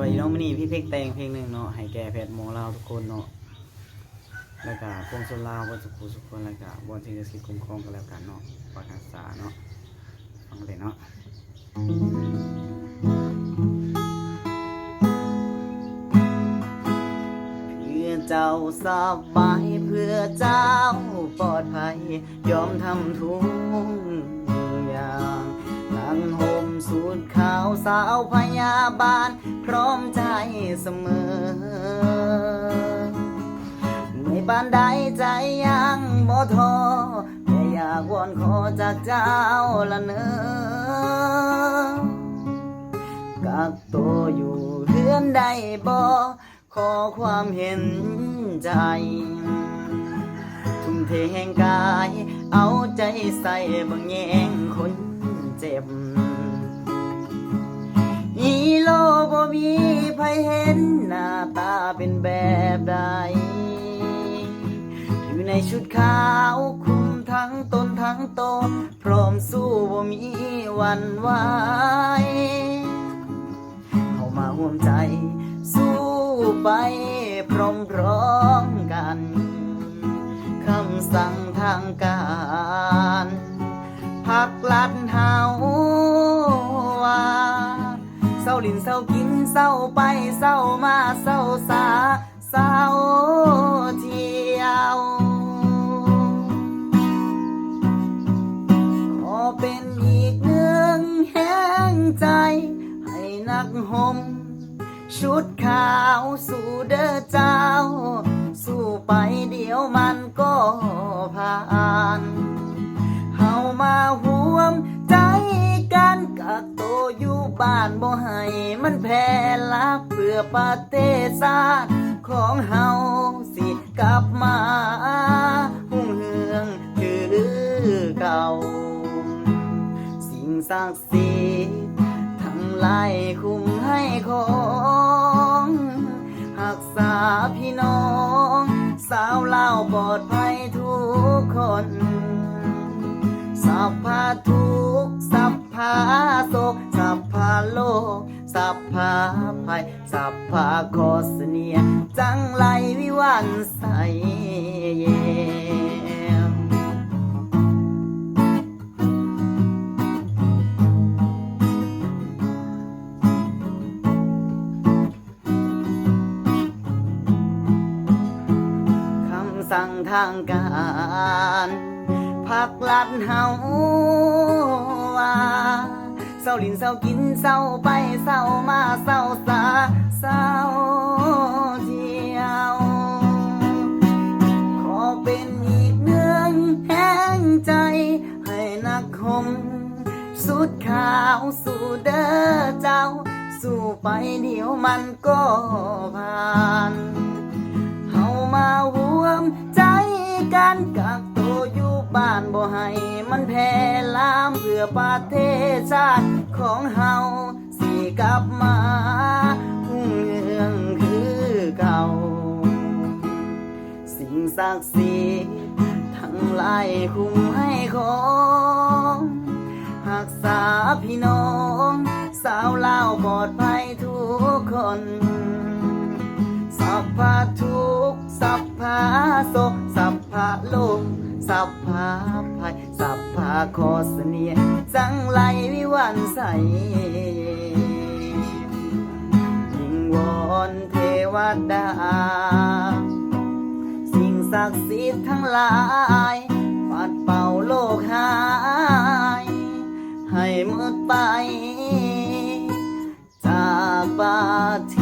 วัสดีน้องมินี่พี่เพลงแต่งเพลงหนึ่งเนาะให้แก่แพทย์หมอลาวทุกคนเนาะแล้วก็พวงชนลาวบนสุขุสุขคนแล้วก็บนที่จะสิคุ้มครองกันแล้วกันเนาะปากรักษาเนาะฟังเลยเนาะเพื่อเจ้าสบายเพื่อเจ้าปลอดภัยยอมทำทุก สาวพยาบาล พร้อมใจเสมอ ในบ้านใดใจยังบ่ท้อแค่อยากวอนขอจากเจ้าละเนอกักตัวอยู่เรือนใดบ่ขอความเห็นใจทุ่มเทแห่งกาย เอาใจใส่บังแยงคนเจ็บ มีใครเห็นหน้าตาเป็นแบบใดอยู่ในชุดขาวคุมทั้งตนทั้งตนพร้อมสู้บ่มีวันไหวเข้ามาห่วมใจ สู้ไปพร้อมๆกันคำสั่งทางการพักลัดเฮาว่าเศร้าลินเศร้ากิน เศร้าไปเศร้ามาเศร้าสาเศร้าเที่ยวขอเป็นอีกหนึ่งแห่งใจ ให้นักห่มชุดขาวสู่เด้อเจ้า สู้ไปเดี๋ยวมันก็ผ่าน เฮามาห่วม บ้านบ่ให้มันแพร่ลักเพื่อประเทศชาติของเฮาสิกลับมาหุ่งเฮืองคือเก่า สิ่งศักดิ์สิทธิ์ทั้งหลายคุ้มให้ของหักษาพี่น้อง สาวเล่าปลอดภัยทุกคนสัพพาทุกสัพพาโศกสัพพาโลก สัพพาภัยสัพพาโคสเนีย จังไรวิวันใสเยคำสั่งทางการพักลัดเฮาว่า ศร้าลินเศร้ากินเศร้าไปเศร้ามาเศร้าสาเศร้าเที่ยว ขอเป็นอีกหนึ่งแห่งใจ ให้นักคม สุดขาวสู่เด้อเจ้า สู้ไปเดี๋ยวมันก็ผ่านเฮามาห่วมใจกันกักตัวอยู่ บ้านบ่ให้มันแพ่ลามเพื่อประเทศชาติของเฮาสิกลับมาหุ่งเรืองคือเก่า สิ่งศักดิ์สิทธิ์ทั้งหลายคุ้มให้ของหักษาพี่น้อง สาวเล่าปลอดภัยทุกคนสัพพะทุกสัพพะโศกสัพพะโลก สัพพะภัยสัพพะโคสเนียจังไรวิวันใสยิ่งวอนเทวดา สิ่งศักดิ์สิทธิ์ทั้งหลาย ปัดเป่าโลกหาย ให้หมดไป จากประเท